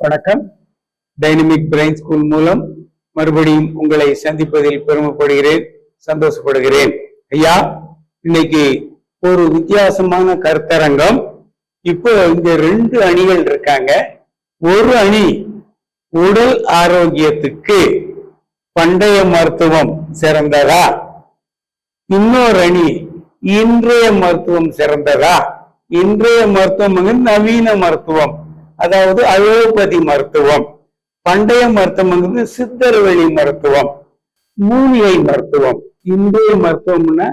வணக்கம். Dynamic brain school மூலம் மறுபடியும் உங்களை சந்திப்பதில் பெருமைப்படுகிறேன் சந்தோஷப்படுகிறேன். ஐயா இன்னைக்கு ஒரு வித்தியாசமான கருத்தரங்கம். இப்போ இங்க ரெண்டு அணிகள் இருக்காங்க. ஒரு அணி உடல் ஆரோக்கியத்துக்கு பண்டைய மருத்துவம் சிறந்ததா? இன்னொரு அணி இன்றைய மருத்துவம் சிறந்ததா? இன்றைய மருத்துவம் நவீன மருத்துவம். அதாவது அலோபதி மருத்துவம். பண்டைய மருத்துவம் வந்து சித்தர் வழி மருத்துவம். மூலிகை மருத்துவம். இந்திய மருத்துவம்னா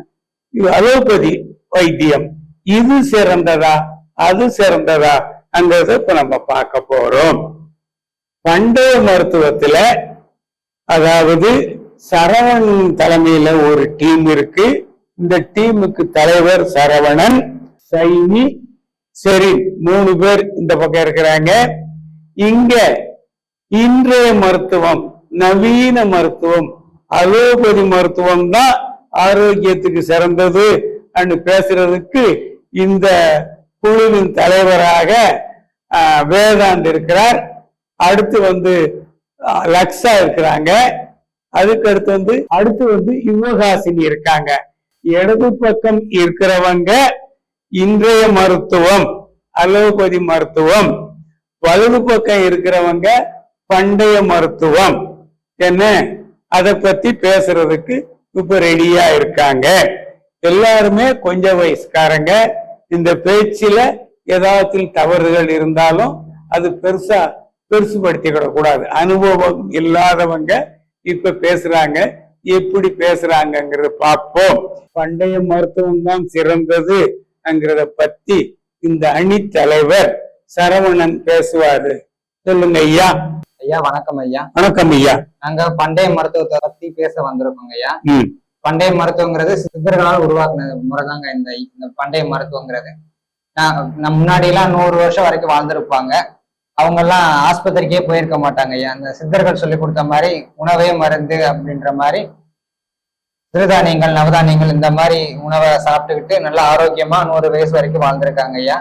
அலோபதி வைத்தியம். இது சிறந்ததா? அது சிறந்ததா? அங்கிறத இப்ப நம்ம பார்க்க போறோம். பண்டைய மருத்துவத்துல அதாவது சரவணன் தலைமையில ஒரு டீம் இருக்கு. இந்த டீமுக்கு தலைவர் சரவணன் சைனி சரி மூணு பேர் இந்த பக்கம் இருக்கிறாங்க. இங்க இன்றைய மருத்துவம் நவீன மருத்துவம் அலோபதி மருத்துவம் தான் ஆரோக்கியத்துக்கு சிறந்தது அன்னு பேசுறதுக்கு இந்த குழுவின் தலைவராக வேதாந்த் இருக்கிறார். அடுத்து வந்து லக்ஷா இருக்கிறாங்க. அதுக்கு அடுத்து வந்து அடுத்து வந்து யுவகாசினி இருக்காங்க. இடது பக்கம் இருக்கிறவங்க இன்றைய மருத்துவம் அலோபதி மருத்துவம். வலது பக்கம் இருக்கிறவங்க பண்டைய மருத்துவம். என்ன? அதை பத்தி பேசுறதுக்கு இப்ப ரெடியா இருக்காங்க. எல்லாருமே கொஞ்சம் வயசுக்காரங்க. இந்த பேச்சில ஏதாவது தவறுகள் இருந்தாலும் அது பெருசா பெருசுபடுத்திக்கிட கூடாது. அனுபவம் இல்லாதவங்க இப்ப பேசுறாங்க. எப்படி பேசுறாங்கங்கிறத பார்ப்போம். பண்டைய மருத்துவம் தான் சிறந்தது. ங்கிறத பத்தி இந்த அணி தலைவர் சரவணன் பேசுவாரு. சொல்லுங்க ஐயா. ஐயா வணக்கம் ஐயா. வணக்கம் ஐயா. நாங்க பண்டைய மருத்துவத்தை பத்தி பேச வந்திருக்கோங்க ஐயா. பண்டைய மருத்துவங்கிறது சித்தர்களால் உருவாக்குன முறைதாங்க இந்த இந்த பண்டைய மருத்துவங்கிறது. நான் நம்ம முன்னாடி எல்லாம் நூறு வருஷம் வரைக்கும் வாழ்ந்திருப்பாங்க. அவங்க எல்லாம் ஆஸ்பத்திரிக்கே போயிருக்க மாட்டாங்க ஐயா. அந்த சித்தர்கள் சொல்லி கொடுத்த மாதிரி உணவே மருந்து அப்படின்ற மாதிரி சிறுதானியங்கள் நவதானியங்கள் இந்த மாதிரி உணவை சாப்பிட்டுக்கிட்டு நல்லா ஆரோக்கியமா நூறு வயசு வரைக்கும் வாழ்ந்திருக்காங்க ஐயா.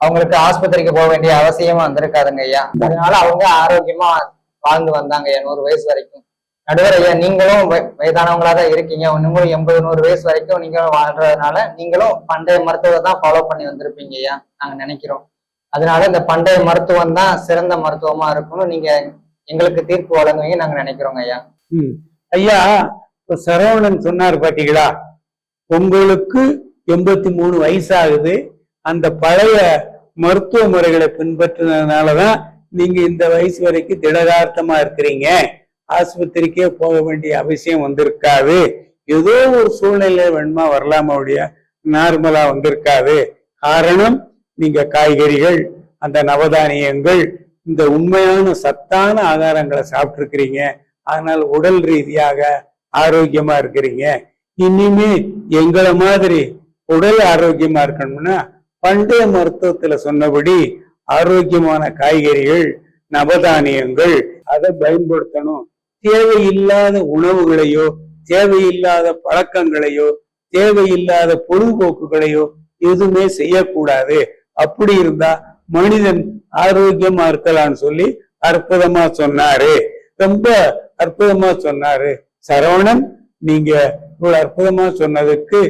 அவங்களுக்கு ஆஸ்பத்திரிக்கு போக வேண்டிய அவசியமா வந்திருக்காதுங்க ஐயா. அதனால அவங்க ஆரோக்கியமா வாழ்ந்து வந்தாங்க ஐயா நூறு வயசு வரைக்கும். நடுவர் ஐயா நீங்களும் வயதானவங்களா தான் இருக்கீங்க. நீங்களும் எண்பது நூறு வயசு வரைக்கும் நீங்களும் வாழ்றதுனால நீங்களும் பண்டைய மருத்துவத்தை தான் ஃபாலோ பண்ணி வந்திருப்பீங்க ஐயா நாங்க நினைக்கிறோம். அதனால இந்த பண்டைய மருத்துவம் தான் சிறந்த மருத்துவமா இருக்கும்னு நீங்க எங்களுக்கு தீர்ப்பு வழங்குவீங்க நாங்க நினைக்கிறோங்க ஐயா. ஐயா இப்ப சரவணன் சொன்னார் பாத்தீங்களா? உங்களுக்கு எண்பத்தி மூணு வயசாகுது. அந்த பழைய மருத்துவ முறைகளை பின்பற்றினதுனாலதான் நீங்க இந்த வயசு வரைக்கும் திடகார்த்தமா இருக்கிறீங்க. ஆஸ்பத்திரிக்கே போக வேண்டிய அவசியம் வந்திருக்காது. ஏதோ ஒரு சூழ்நிலை வேணுமா வரலாமா உடைய நார்மலா வந்திருக்காது. காரணம் நீங்க காய்கறிகள் அந்த நவதானியங்கள் இந்த உண்மையான சத்தான ஆகாரங்களை சாப்பிட்ருக்கிறீங்க அதனால் உடல் ரீதியாக ஆரோக்கியமா இருக்கிறீங்க. இனிமே எங்களை மாதிரி உடல் ஆரோக்கியமா இருக்கணும்னா பண்டைய மருத்துவத்துல சொன்னபடி ஆரோக்கியமான காய்கறிகள் நவதானியங்கள் அதை பயன்படுத்தணும். தேவையில்லாத உணவுகளையோ தேவையில்லாத பழக்கங்களையோ தேவையில்லாத பொழுதுபோக்குகளையோ எதுவுமே செய்யக்கூடாது. அப்படி இருந்தா மனிதன் ஆரோக்கியமா இருக்கலாம்னு சொல்லி அற்புதமா சொன்னாரு. ரொம்ப அற்புதமா சொன்னாரு. சரவணன் நீங்க இவ்வளவு அற்புதமா சொன்னதுக்கு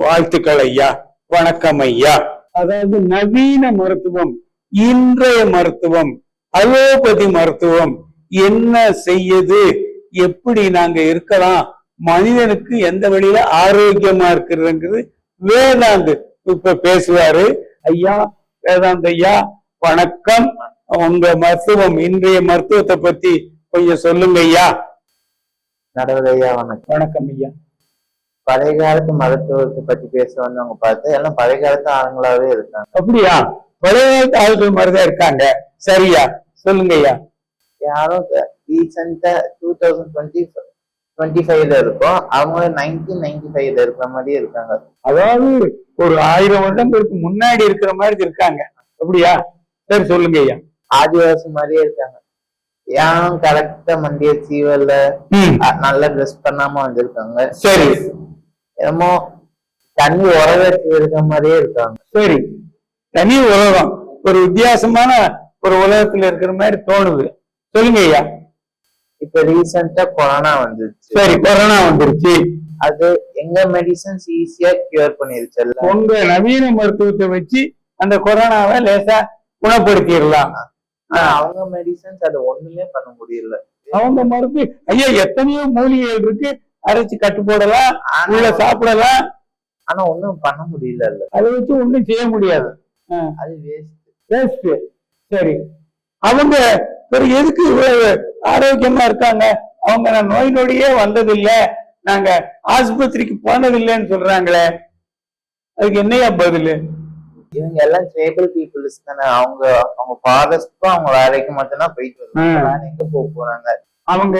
வாழ்த்துக்கள் ஐயா வணக்கம் ஐயா. அதாவது நவீன மருத்துவம் இன்றைய மருத்துவம் அலோபதி மருத்துவம் என்ன செய்யுது எப்படி நாங்க இருக்கலாம் மனிதனுக்கு எந்த வழியில ஆரோக்கியமா இருக்கிறதுங்கிறது வேதாந்த் இப்ப பேசுவாரு. ஐயா வேதாந்த் ஐயா வணக்கம். உங்க மருத்துவம் இன்றைய மருத்துவத்தை பத்தி கொஞ்சம் சொல்லுங்க ஐயா. நடுவர் ஐயா வணக்கம் வணக்கம் ஐயா. பழைய காலத்து மருத்துவத்தை பத்தி பேச வந்தவங்க பார்த்து எல்லாம் பழைய காலத்து ஆளுங்களாவே இருக்காங்க. அப்படியா? பழைய காலத்து ஆட்கள் மாதிரிதான் இருக்காங்க. சரியா? சொல்லுங்க ஐயா. யாரும் ரீசெண்டா டூ தௌசண்ட் டுவெண்ட்டி டுவெண்ட்டி ஃபைவ்ல இருக்கும். அவங்க நைன்டீன் நைன்டி ஃபைவ்ல இருக்கிற மாதிரியே இருக்காங்க. அதாவது ஒரு ஆயிரம் வருடங்களுக்கு முன்னாடி இருக்கிற மாதிரி இருக்காங்க. அப்படியா? சரி சொல்லுங்க ஐயா. ஆதிவாசி மாதிரியே இருக்காங்க. யாரும் கரெக்டா மண்டிய சீவல்ல நல்ல ட்ரெஸ் பண்ணாம வந்திருக்காங்க. சரி. என்னமோ தண்ணி உறவேற்றி இருக்க மாதிரியே இருக்காங்க. சரி. தனி உலகம் ஒரு வித்தியாசமான ஒரு உலகத்துல இருக்கிற மாதிரி தோணுது. சொல்லுங்க ஐயா. இப்ப ரீசெண்டா கொரோனா வந்துச்சு சரி கொரோனா வந்துருச்சு. அது எங்க மெடிசன்ஸ் ஈஸியா கியூர் பண்ணிருச்சுல்ல? உங்க நவீன மருத்துவத்தை வச்சு அந்த கொரோனாவை லேசா குணப்படுத்திடலாம். ஆனா அவங்க மெடிசன்ஸ் அது ஒண்ணுமே பண்ண முடியல. அவங்க மருந்து ஐயா எத்தனையோ மூலிகைகள் இருக்கு. அரைச்சு கட்டு போடலாம் உள்ள சாப்பிடலாம். ஆனா ஒண்ணும் பண்ண முடியல அதை வச்சு ஒண்ணும் செய்ய முடியாது. அது வேஸ்ட் வேஸ்ட் சரி. அவங்க பிறகு எதுக்கு இவ்வளவு ஆரோக்கியமா இருக்காங்க? அவங்க நான் நோய் நொடியே வந்ததில்ல. நாங்க ஆஸ்பத்திரிக்கு போனதில்லைன்னு சொல்றாங்களே. அதுக்கு என்னையா பதிலு? இவங்க எல்லாம் ட்ரேபிள் பீப்புள்ஸ் தானே. அவங்க அவங்க ஃபாதர்ஸ்க்கும் அவங்க வேலைக்கு மட்டும்தான் போயிட்டு வருவாங்க. வேற எங்க போக போறாங்க? அவங்க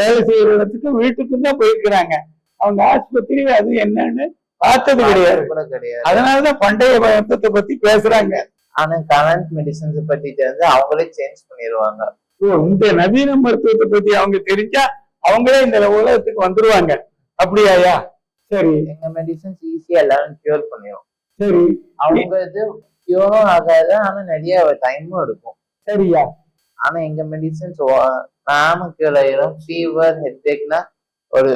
வேலை செய்யற இடத்துக்கு வீட்டுக்கும் தான் போயிருக்கிறாங்க. அவங்க ஆஸ்பத்திரி அது என்னன்னு பார்த்தது கிடையாது. கூட கிடையாது. அதனாலதான் பண்டைய மருத்துவத்தை பத்தி பேசுறாங்க. ஆனா கரண்ட் மெடிசன்ஸ் பத்தி தெரிஞ்சு அவங்களே சேஞ்ச் பண்ணிடுவாங்க இந்த நவீன மருத்துவத்தை பத்தி அவங்க தெரிஞ்சா அவங்களே இந்த உலகத்துக்கு வந்துருவாங்க. அப்படியாயா? சரி. எங்க மெடிசன்ஸ் ஈஸியா எல்லாரும் கியூர் பண்ணிடும் சரி. அவங்க இது கியூரும் ஆகாது ஆனா நிறைய டைமும் எடுக்கும். சரியா? ஆனா எங்க மெடிசன்ஸ் ஆயிரும் ஃபீவர் ஹெட்ஏக்னா ஒரு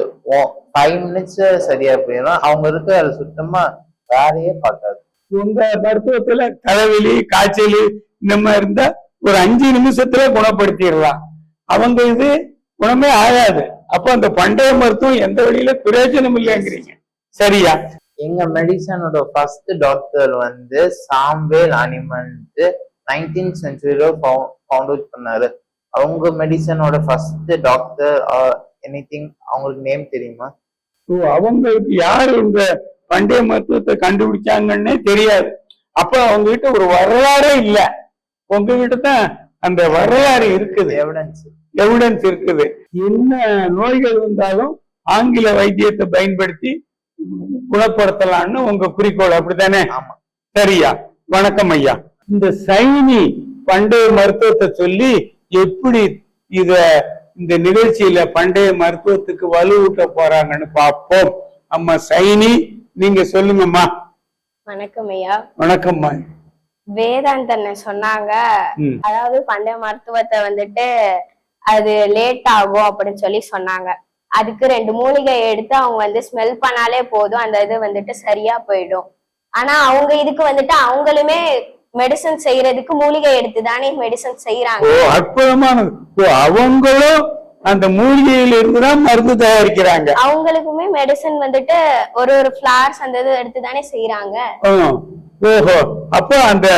ஃபைவ் மினிட்ஸ் சரியா போயிடும். அவங்க இருக்க அது சுத்தமா வேலையே பார்க்காது. உங்க மருத்துவத்துல தலைவலி காய்ச்சல் இந்த மாதிரி இருந்தா ஒரு அஞ்சு நிமிஷத்துல குணப்படுத்திடலாம். அவங்க இது குணமே ஆகாது. அப்ப அந்த பண்டைய மருத்துவம் எந்த வழியில பிரயோஜனம் இல்லைங்கிறீங்க. சரியா? எங்க மெடிசனோட ஃபர்ஸ்ட் டாக்டர் வந்து சாம்பேல் அனிமல்ட்டு நைன்டீன் சென்ச்சுரியில ஃபவுண்ட் அவுட் பண்ணாரு. அவங்க மெடிசனோட ஃபர்ஸ்ட் டாக்டர் எனி திங் அவங்களுக்கு நேம் தெரியுமா? அவங்களுக்கு யாரு இந்த பண்டைய மருத்துவத்தை கண்டுபிடிச்சாங்கன்னே தெரியாது. அப்ப அவங்க கிட்ட ஒரு வரலாறே இல்ல. உங்ககிட்ட தான் அந்த வரலாறு இருக்குது. எவிடன்ஸ் எவிடன்ஸ் இருக்குது. என்ன நோய்கள் வந்தாலும் ஆங்கில வைத்தியத்தை பயன்படுத்தி குணப்படுத்தலாம்னு உங்க குறிக்கோள் அப்படித்தானே? ஆமா. சரியா? வணக்கம் ஐயா. இந்த சைனி பண்டைய மருத்துவத்தை சொல்லி எப்படி இத இந்த நிகழ்ச்சியில பண்டைய மருத்துவத்துக்கு வலுவூட்ட போறாங்கன்னு பார்ப்போம். அம்மா சைனி நீங்க சொல்லுங்கம்மா. வணக்கம் ஐயா. வணக்கம்மா. வேதாந்தன் சொன்னாங்க. அதாவது பண்டைய மருத்துவத்தை வந்துட்டு அது லேட் ஆகும் அப்படின்னு சொல்லி சொன்னாங்க. அதுக்கு ரெண்டு மூலிகை எடுத்து அவங்க வந்து ஸ்மெல் பண்ணாலே போதும். அந்த இது வந்துட்டு சரியா போயிடும். ஆனா அவங்க இதுக்கு வந்துட்டு அவங்களுமே மெடிசன் செய்யறதுக்கு மூலிகை எடுத்து தானே மெடிசன் செய்யறாங்க அற்புதமானது. அவங்களும் அந்த மூலிகையில இருந்து தான் மருந்து தயாரிக்கிறாங்க. அவங்களுக்குமே மெடிசன் வந்துட்டு ஒரு ஒரு ஃபிளார்ஸ் அந்த இது எடுத்து தானே செய்யறாங்க. ஓஹோ. அப்போ அந்த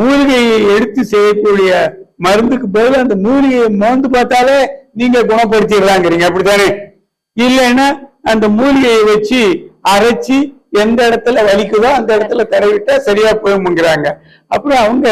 மூலிகையை எடுத்து செய்யக்கூடிய மருந்துக்கு பதில் அந்த மூலிகையை மோந்து பார்த்தாலே நீங்க குணப்படுத்திடலாங்கிறீங்க. அப்படித்தானே? இல்லைன்னா அந்த மூலிகையை வச்சு அரைச்சி எந்த இடத்துல வலிக்குதோ அந்த இடத்துல தடவிட்டா சரியா போயுங்கிறாங்க அப்புறம் அவங்க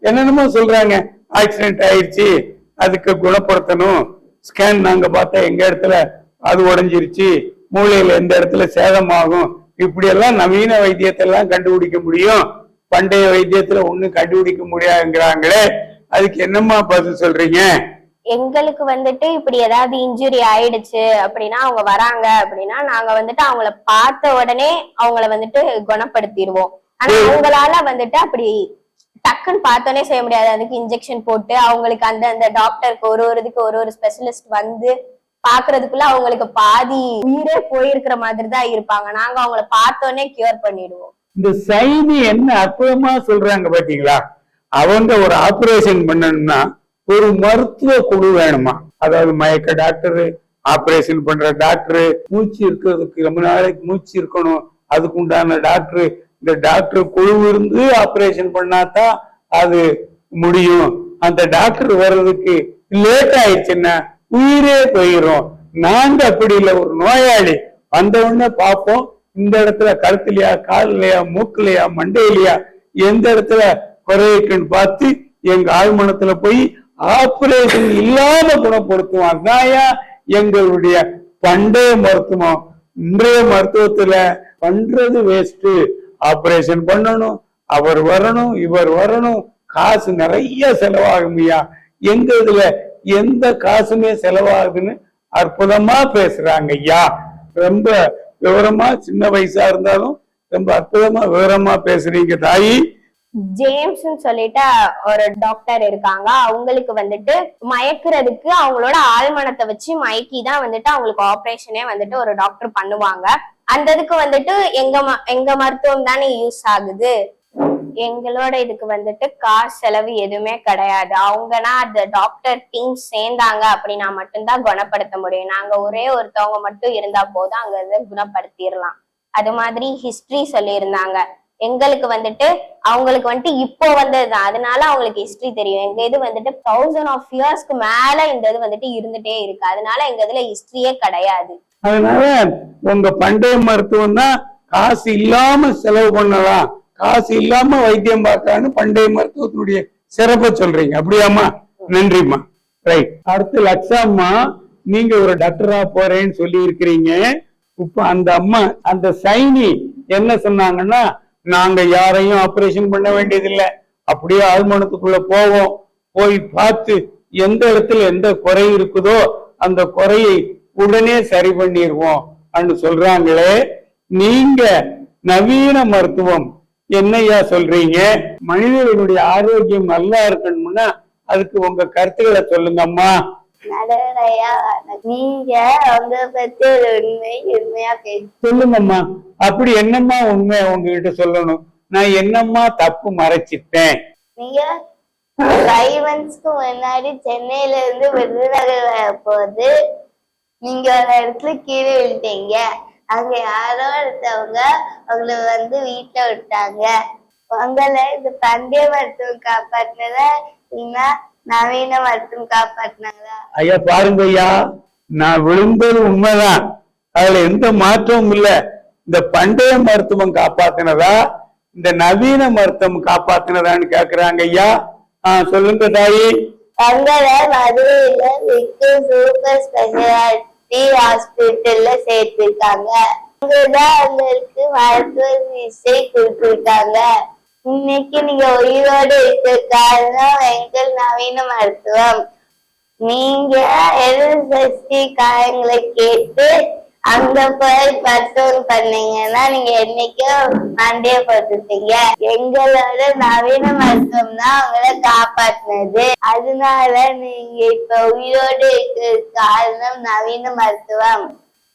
என்னென்னமோ சொல்றாங்க ஆக்சிடென்ட் ஆயிடுச்சு அதுக்கு குணப்படுத்தணும். ஸ்கேன் நாங்க பார்த்தா எங்க இடத்துல அது உடஞ்சிருச்சு மூளையில எந்த இடத்துல சேதமாகும் இப்படி எல்லாம் நவீன வைத்தியத்தை எல்லாம் கண்டுபிடிக்க முடியும். பண்டைய வைத்தியத்துல ஒண்ணும் கண்டுபிடிக்க முடியாதுங்கிறாங்களே. அதுக்கு என்னம்மா பதில் சொல்றீங்க? எங்களுக்கு வந்துட்டு இப்படி ஏதாவது இன்ஜுரி ஆயிடுச்சு அப்படின்னா அவங்க வராங்க அப்படின்னா நாங்க வந்துட்டு அவங்கள பார்த்த உடனே அவங்கள வந்துட்டு குணப்படுத்திடுவோம். ஆனா அவங்களால வந்துட்டு அப்படி டக்குன்னு பார்த்தோன்னே செய்ய முடியாது. அதுக்கு இன்ஜெக்ஷன் போட்டு அவங்களுக்கு அந்த அந்த டாக்டருக்கு ஒரு ஒரு இதுக்கு ஒரு ஒரு ஸ்பெஷலிஸ்ட் வந்து பாக்குறதுக்குள்ள அவங்களுக்கு பாதி உயிரே போயிருக்கிற மாதிரி தான் இருப்பாங்க. நாங்க அவங்கள பார்த்தோன்னே கியூர் பண்ணிடுவோம். இந்த சைனி என்ன அற்புதமா சொல்றாங்க பாத்தீங்களா? அவங்க ஒரு ஆபரேஷன் பண்ணணும்னா ஒரு மருத்துவ குழு வேணுமா? அதாவது மயக்க டாக்டரு ஆபரேஷன் பண்ற டாக்டரு மூச்சு இருக்கிறதுக்கு ரொம்ப நாளைக்கு மூச்சு இருக்கணும் அதுக்கு உண்டான டாக்டர். இந்த டாக்டர் குழு இருந்து ஆபரேஷன் பண்ணாதான் அது முடியும். அந்த டாக்டர் வர்றதுக்கு லேட் ஆயிடுச்சுன்னா உயிரே போயிடும் நாங்க அப்படி இல்லை ஒரு நோயாளி. வந்த உடனே பார்ப்போம் இந்த இடத்துல கழுத்துலயா கால்லையா மூக்குலையா மண்டையிலையா எந்த இடத்துல குறையுக்குன்னு பார்த்து எங்க ஆழ்மனத்துல போய் ஆபரேஷன் இல்லாம குணப்படுத்துவோம் தாயா எங்களுடைய பண்டைய மருத்துவம் இன்றைய மருத்துவத்துல பண்றது வேஸ்ட் ஆபரேஷன் பண்ணணும் அவர் வரணும் இவர் வரணும். காசு நிறைய செலவாகும் ஐயா. எங்க இதுல எந்த காசுமே செலவாகுதுன்னு அற்புதமா பேசுறாங்க ஐயா. ரொம்ப விவரமா சின்ன வயசா இருந்தாலும் ரொம்ப அற்புதமா விவரமா பேசுறீங்க தாயி. ஜேம்ஸ்னு சொல்லிட்டு ஒரு டாக்டர் இருக்காங்க. அவங்களுக்கு வந்துட்டு மயக்குறதுக்கு அவங்களோட ஆழ்மனத்தை வச்சு மயக்கி தான் வந்துட்டு அவங்களுக்கு ஆபரேஷனே வந்துட்டு ஒரு டாக்டர் பண்ணுவாங்க. அந்த இதுக்கு வந்துட்டு எங்க ம- எங்க மருத்துவம் தானே யூஸ் ஆகுது. எங்களோட இதுக்கு வந்துட்டு காசு செலவு எதுவுமே கிடையாது. அவங்கன்னா அந்த டாக்டர் டீம் சேர்ந்தாங்க அப்படின்னா மட்டும்தான் குணப்படுத்த முடியும். நாங்க ஒரே ஒருத்தவங்க மட்டும் இருந்தா போதும் அங்க இருந்து குணப்படுத்திடலாம். அது மாதிரி ஹிஸ்டரி சொல்லியிருந்தாங்க. எங்களுக்கு வந்துட்டு அவங்களுக்கு வந்துட்டு இப்போ வந்ததுதான். அதனால அவங்களுக்கு ஹிஸ்டரி தெரியும். எங்க இது வந்துட்டு தௌசண்ட் ஆஃப் இயர்ஸ்க்கு மேல இந்த இது வந்துட்டு இருந்துட்டே இருக்கு. அதனால எங்க இதுல ஹிஸ்டரியே கிடையாது. அதனால உங்க பண்டைய மருத்துவம் தான் காசு இல்லாம செலவு பண்ணலாம். காசு இல்லாம வைத்தியம் பார்க்கலான்னு பண்டைய மருத்துவத்தினுடைய சிறப்பை சொல்றீங்க. அப்படியாம்மா? நன்றிம்மா. ரைட் அடுத்து லக்ஷாம்மா நீங்க ஒரு டாக்டரா போறேன்னு சொல்லி இருக்கிறீங்க இப்ப அந்த அம்மா அந்த சைனி என்ன சொன்னாங்கன்னா நாங்க யாரையும் ஆபரேஷன் பண்ண வேண்டியதில்லை. அப்படியே ஆழ்மனத்துக்குள்ள போவோம். போய் பார்த்து எந்த இடத்துல எந்த குறை இருக்குதோ அந்த குறையை உடனே சரி பண்ணிடுவோம். அப்படின்னு சொல்றாங்களே நீங்க நவீன மருத்துவம் என்னையா சொல்றீங்க? மனிதர்களுடைய ஆரோக்கியம் நல்லா இருக்கணும்னா அதுக்கு உங்க கருத்துக்களை சொல்லுங்கம்மா. நடுவரையா நீங்க உங்க பத்தி உண்மை உண்மையா சொல்லுங்கம்மா. அப்படி என்னம்மா உண்மை உங்ககிட்ட சொல்லணும்? நான் என்னம்மா தப்பு மறைச்சிட்டேன்? நீங்க ஃபைவ் மந்த்ஸ்க்கு முன்னாடி சென்னையில இருந்து விருதுநகர் வரும்போது நீங்க ஒரு இடத்துல கீழே விழுந்தீங்க. அங்க யாரோ ஒருத்தவங்க உங்களை வந்து வீட்டுல விட்டாங்க. உங்களை இந்த பண்டைய மருத்துவம் காப்பாத்தினதா இல்லைன்னா நவீன மருத்துவம் காப்பாத்தினாங்களா? ஐயா பாருங்க ஐயா நான் விழுந்தது உண்மைதான். அதுல எந்த மாற்றமும் இல்ல. இந்த பண்டைய மருத்துவம் காப்பாத்தினதா? இந்த நவீன மருத்துவம் காப்பாத்தினதான்னு கேக்குறாங்க ஐயா. ஆஹ் சொல்லுங்க தாயி. தங்களை மதுரையில விக்கு சூப்பர் ஸ்பெஷாலிட்டி ஹாஸ்பிட்டல்ல சேர்த்திருக்காங்க. அங்கதான் உங்களுக்கு மருத்துவ சிகிச்சை கொடுத்திருக்காங்க. இன்னைக்கு நீங்க உயிரோடு இருக்க காரணம் எங்கள் நவீன மருத்துவம். நீங்க எதிர்சக்தி காயங்களை கேட்டு அங்க போய் பர்சூல் பண்ணீங்கன்னா நீங்க என்னைக்கும் மண்டையப்பட்டுட்டீங்க எங்களோட நவீன மருத்துவம் தான் உங்களை காப்பாத்தினது. அதனால நீங்க இப்ப உயிரோடு இருக்கிற காரணம் நவீன மருத்துவம்.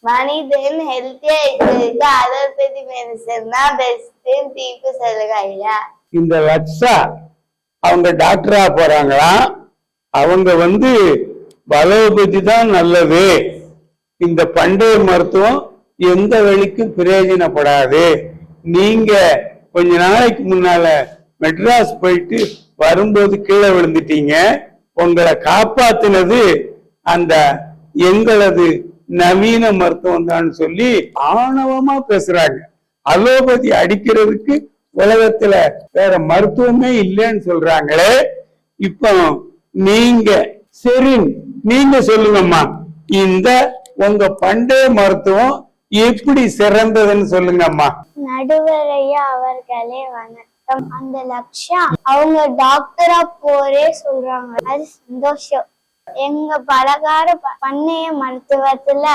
மனிதன் ஹெல்த்தியா இருக்கிறதுக்கு அலோபதி மெடிசன் தான் பெஸ்ட்னு தீர்ப்பு சொல்லுங்க ஐயா. இந்த லக்ஷா அவங்க டாக்டரா போறாங்களா? அவங்க வந்து பலோபதி தான் நல்லது. இந்த பண்டைய மருத்துவம் எந்த வழிக்கும் பிரயோஜனப்படாது. நீங்க கொஞ்ச நாளைக்கு முன்னால மெட்ராஸ் போயிட்டு வரும்போது கீழே விழுந்துட்டீங்க. உங்களை காப்பாத்தினது அந்த எங்களது நவீன மருத்துவம் தான் சொல்லி ஆணவமா பேசுறாங்க. அலோபதி அடிக்கிறதுக்கு உலகத்துல வேற மருத்துவமே இல்லைன்னு சொல்றாங்களே. இப்போ நீங்க சரி நீங்க சொல்லுங்கம்மா. இந்த உங்க பண்டைய மருத்துவம் எப்படி சிறந்ததுன்னு சொல்லுங்கம்மா. நடுவரையா அவர்களே வணக்கம். அந்த லக்ஷா அவங்க டாக்டரா போரே சொல்றாங்க. அது சந்தோஷம். எங்க பலகார ப- பண்ணைய மருத்துவத்துல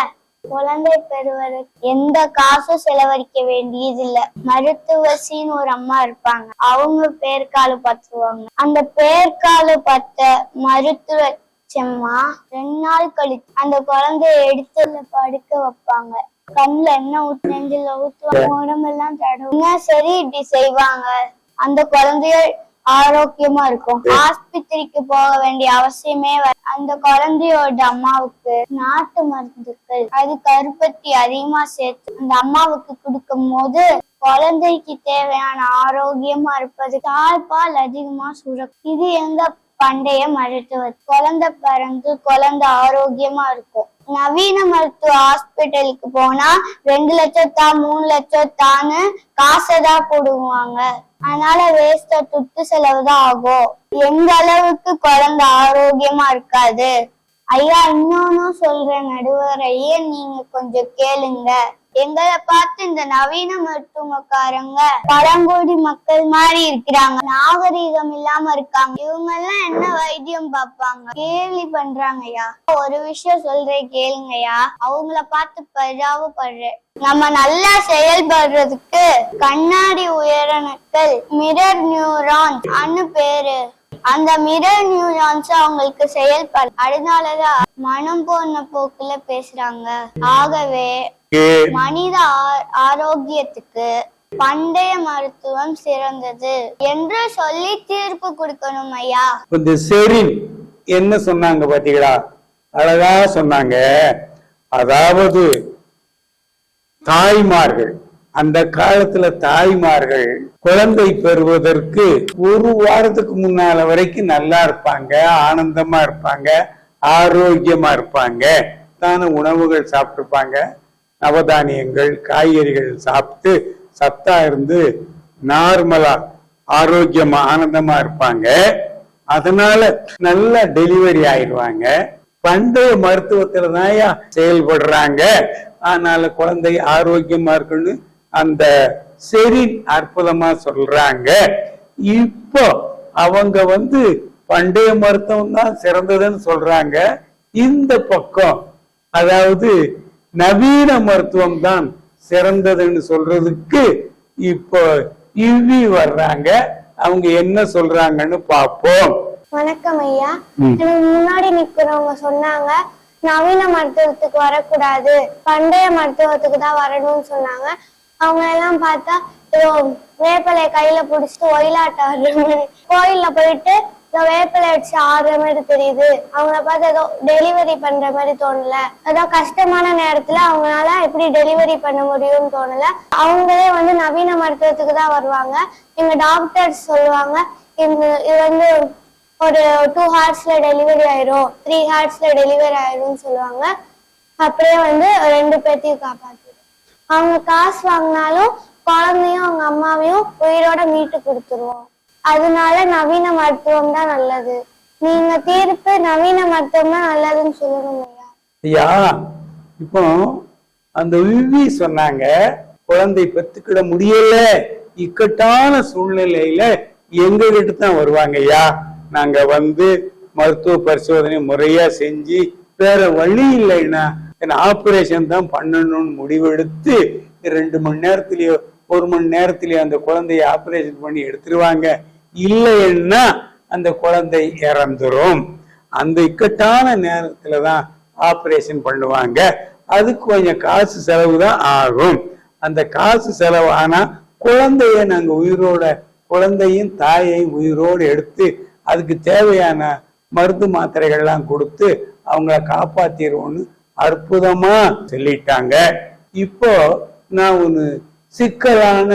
குழந்தை பெறுவதற்கு எந்த காசும் செலவழிக்க வேண்டியதில்ல. மருத்துவசின்னு ஒரு அம்மா இருப்பாங்க. அவங்க பேர்காலு பத்துவாங்க. அந்த பேர்காலு பத்த மருத்துவ செம்மா ரெண்டு நாள் கழிச்சு அந்த குழந்தைய எடுத்துல படுக்க வைப்பாங்க. கண்ணுல என்ன ஊத்து நெஞ்சில ஊத்துவாங்க. உடம்பெல்லாம் தடவுங்க சரி இப்படி செய்வாங்க. அந்த குழந்தைய ஆரோக்கியமா இருக்கும். ஆஸ்பத்திரிக்கு போக வேண்டிய அவசியமே அந்த குழந்தையோட அம்மாவுக்கு நாட்டு மருந்துகள் அது கருப்பத்தி அதிகமா சேர்த்து அந்த அம்மாவுக்கு கொடுக்கும் போது குழந்தைக்கு தேவையான ஆரோக்கியமா இருப்பது தாய்ப்பால் அதிகமா சுரக்கும். இது எங்க பண்டைய மருத்துவ குழந்தை பிறந்து குழந்தை ஆரோக்கியமா இருக்கும். நவீன மருத்துவ ஹாஸ்பிட்டலுக்கு போனா ரெண்டு லட்சம் தான் மூணு லட்சம் தான்னு காசை தான் போடுவாங்க. அதனால வேஸ்டா துட்டு செலவு தான் ஆகும். எந்த அளவுக்கு குழந்தை ஆரோக்கியமா இருக்காது? ஐயா இன்னொன்னு சொல்ற நடுவரையே நீங்க கொஞ்சம் கேளுங்க. எங்களை பார்த்து இந்த நவீன மருத்துவக்காரங்க பழங்குடி மக்கள் மாதிரி இருக்கிறாங்க. நாகரீகம் இல்லாம இருக்காங்க. இவங்க எல்லாம் என்ன வைத்தியம் பார்ப்பாங்க? கேள்வி பண்றாங்கய்யா. ஒரு விஷயம் சொல்றேன் கேளுங்கய்யா. அவங்கள பார்த்து பரிதாபப்படுறேன் நம்ம நல்லா செயல்படுறதுக்கு கண்ணாடி உயரணுக்கள் மிரர் நியூரான் அன்னு பேரு. அந்த மிரர் நியூரான்ஸ் அவங்களுக்கு செயல்பட அதனாலதான் மனம் போன போக்குல பேசுறாங்க. ஆகவே மனித ஆரோக்கியத்துக்கு பண்டைய மருத்துவம் சிறந்தது என்று சொல்லி தீர்ப்பு கொடுக்கணும் ஐயா. இந்த செரின் என்ன சொன்னாங்க பாத்தீங்களா? அழகா சொன்னாங்க. அதாவது தாய்மார்கள் அந்த காலத்துல தாய்மார்கள் குழந்தை பெறுவதற்கு ஒரு வாரத்துக்கு முன்னால வரைக்கும் நல்லா இருப்பாங்க ஆனந்தமா இருப்பாங்க ஆரோக்கியமா இருப்பாங்க தான உணவுகள் சாப்பிட்டுருப்பாங்க நவதானியங்கள் காய்கறிகள் சாப்பிட்டு சத்தா இருந்து நார்மலா ஆரோக்கியமா ஆனந்தமா இருப்பாங்க. அதனால நல்ல டெலிவரி ஆயிடுவாங்க. பண்டைய மருத்துவத்துல தான் செயல்படுறாங்க. அதனால குழந்தை ஆரோக்கியமா இருக்குன்னு அந்த செரின் அற்புதமா சொல்றாங்க. இப்போ அவங்க வந்து பண்டைய மருத்துவம் தான் சிறந்ததுன்னு சொல்றாங்க. இந்த பக்கம் அதாவது நவீன மருத்துவம் தான் சிறந்ததுன்னு சொல்றதுக்கு இப்போ இவ்வி வர்றாங்க. அவங்க என்ன சொல்றாங்கன்னு பார்ப்போம். வணக்கம் ஐயா. முன்னாடி நிக்கிறவங்க சொன்னாங்க நவீன மருத்துவத்துக்கு வரக்கூடாது பண்டைய மருத்துவத்துக்கு தான் வரணும்னு சொன்னாங்க. அவங்க எல்லாம் பார்த்தா ஏதோ வேப்பிலைய கையில புடிச்சிட்டு ஒயிலாட்டம் கோயில்ல போயிட்டு வேப்பிலை வச்சு ஆடுற மாதிரி தெரியுது. அவங்கள பார்த்து ஏதோ டெலிவரி பண்ற மாதிரி தோணல. ஏதோ கஷ்டமான நேரத்துல அவங்களால எப்படி டெலிவரி பண்ண முடியும்னு தோணல. அவங்களே வந்து நவீன மருத்துவத்துக்கு தான் வருவாங்க. எங்க டாக்டர்ஸ் சொல்லுவாங்க இந்த இது வந்து ஒரு டூ ஹார்ஸ்ல டெலிவரி ஆயிரும். த்ரீ ஹார்ஸ்ல டெலிவரி ஆயிரும்னு சொல்லுவாங்க. அப்படியே வந்து ரெண்டு பேர்த்தையும் காப்பாத்திடும் அவங்க காசு வாங்கினாலும் குழந்தையும் அவங்க அம்மாவையும் உயிரோட மீட்டு கொடுத்துருவோம். அதனால நவீன மருத்துவம் தான் நல்லது. நீங்க தீர்ப்பு நவீன மருத்துவம் தான் நல்லதுன்னு சொல்லணும் ஐயா. இப்போ அந்த விவி சொன்னாங்க குழந்தை பெத்துக்கிட முடியல இக்கட்டான சூழ்நிலையில எங்க கிட்ட தான் வருவாங்க ஐயா. நாங்க வந்து மருத்துவ பரிசோதனை முறையா செஞ்சு வேற வழி இல்லைன்னா ஆபரேஷன் தான் பண்ணணும்னு முடிவெடுத்து ரெண்டு மணி நேரத்திலேயோ ஒரு மணி நேரத்திலயோ அந்த குழந்தைய ஆபரேஷன் பண்ணி எடுத்துருவாங்க. இல்லைன்னா அந்த குழந்தை இறந்துரும். அந்த இக்கட்டான நேரத்துல தான் ஆப்ரேஷன் பண்ணுவாங்க. அதுக்கு கொஞ்சம் காசு செலவு தான் ஆகும். அந்த காசு செலவு ஆனா குழந்தைய நாங்க உயிரோட குழந்தையும் தாயையும் உயிரோடு எடுத்து அதுக்கு தேவையான மருந்து மாத்திரைகள்லாம் கொடுத்து அவங்கள காப்பாத்திடுவோம்னு அற்புதமா சொல்லிட்டாங்க. இப்போ நான் ஒன்று சிக்கலான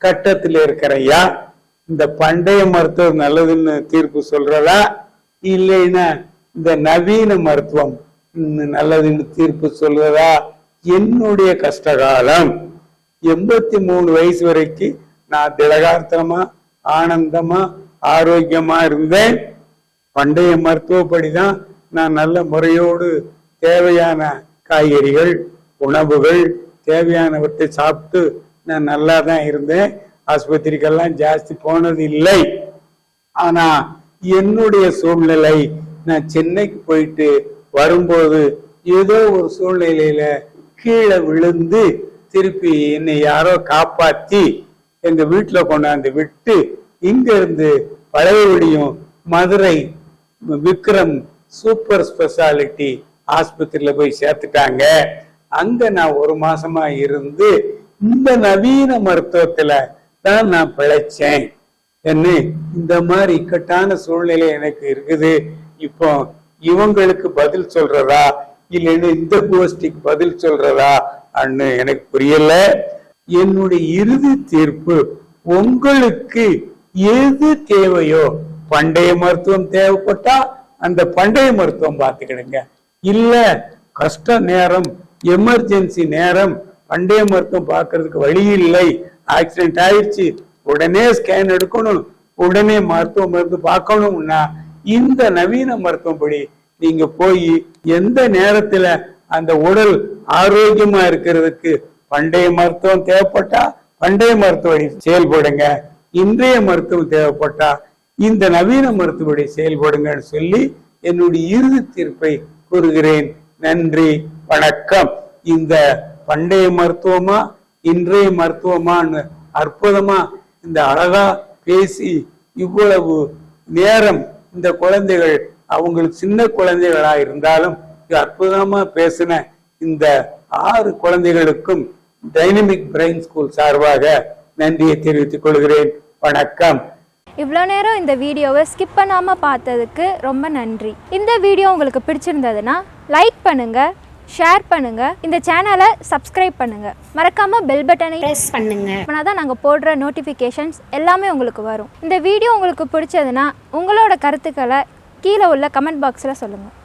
கட்டத்தில் இருக்கிறையா இந்த பண்டைய மருத்துவம் நல்லதுன்னு தீர்ப்பு சொல்றதா? இல்லைன்னா இந்த நவீன மருத்துவம் நல்லதுன்னு தீர்ப்பு சொல்றதா? என்னுடைய கஷ்டகாலம். எண்பத்தி மூணு வயசு வரைக்கும் நான் திடகார்த்தமா ஆனந்தமா ஆரோக்கியமா இருந்தேன். பண்டைய மருத்துவப்படிதான் நான் நல்ல முறையோடு தேவையான காய்கறிகள் உணவுகள் தேவையானவற்றை சாப்பிட்டு நான் நல்லா தான் இருந்தேன். ஆஸ்பத்திரிக்கெல்லாம் ஜாஸ்தி போனது இல்லை. ஆனா என்னுடைய சூழ்நிலை நான் சென்னைக்கு போயிட்டு வரும்போது ஏதோ ஒரு சூழ்நிலையில கீழே விழுந்து திருப்பி என்னை யாரோ காப்பாத்தி எங்க வீட்டுல கொண்டாந்து விட்டு இங்க இருந்து பழையபடியும் மதுரை விக்ரம் சூப்பர் ஸ்பெஷாலிட்டி ஆஸ்பத்திரியில போய் சேர்த்துட்டாங்க. அங்க நான் ஒரு மாசமா இருந்து இந்த நவீன மருத்துவத்துல தான் நான் பிழைச்சேன். என்ன? இந்த மாதிரி இக்கட்டான சூழ்நிலை எனக்கு இருக்குது. இப்போ இவங்களுக்கு பதில் சொல்றதா? இல்லைன்னு இந்த கோஷ்டிக்கு பதில் சொல்றதா? அன்னு எனக்கு புரியல. என்னுடைய இறுதி தீர்ப்பு உங்களுக்கு எது தேவையோ பண்டைய மருத்துவம் தேவைப்பட்டா அந்த பண்டைய மருத்துவம் பார்த்துக்கிடுங்க. இல்ல கஷ்ட நேரம் எமர்ஜென்சி நேரம் பண்டைய மருத்துவம் பார்க்கறதுக்கு வழி இல்லை. ஆக்சிடென்ட் ஆயிடுச்சு. உடனே ஸ்கேன் எடுக்கணும். உடனே மருத்துவ மருந்து பார்க்கணும்னா இந்த நவீன மருத்துவப்படி நீங்க போய் எந்த நேரத்துல அந்த உடல் ஆரோக்கியமா இருக்கிறதுக்கு பண்டைய மருத்துவம் தேவைப்பட்டா பண்டைய மருத்துவடி செயல்படுங்க. இன்றைய மருத்துவம் தேவைப்பட்டா இந்த நவீன மருத்துவடி செயல்படுங்கன்னு சொல்லி என்னுடைய இறுதி தீர்ப்பை கூறுகிறேன். நன்றி வணக்கம். இந்த பண்டைய மருத்துவமா இன்றைய மருத்துவமான்னு அற்புதமா இந்த அழகா பேசி இவ்வளவு நேரம் இந்த குழந்தைகள் அவங்களுக்கு சின்ன குழந்தைகளா இருந்தாலும் இது அற்புதமா பேசின இந்த ஆறு குழந்தைகளுக்கும் டைனமிக் பிரெயின் ஸ்கூல் சார்பாக நன்றியை தெரிவித்துக் கொள்கிறேன். வணக்கம். இவ்வளோ நேரம் இந்த வீடியோவை ஸ்கிப் பண்ணாமல் பார்த்ததுக்கு ரொம்ப நன்றி. இந்த வீடியோ உங்களுக்கு பிடிச்சிருந்ததுன்னா லைக் பண்ணுங்கள் ஷேர் பண்ணுங்கள் இந்த சேனலை சப்ஸ்கிரைப் பண்ணுங்கள் மறக்காமல் பெல் பட்டனை ப்ரெஸ் பண்ணுங்க. பண்ணால் தான் நாங்கள் போடுற நோட்டிஃபிகேஷன்ஸ் எல்லாமே உங்களுக்கு வரும். இந்த வீடியோ உங்களுக்கு பிடிச்சதுன்னா உங்களோட கருத்துக்களை கீழே உள்ள கமெண்ட் பாக்ஸில் சொல்லுங்கள்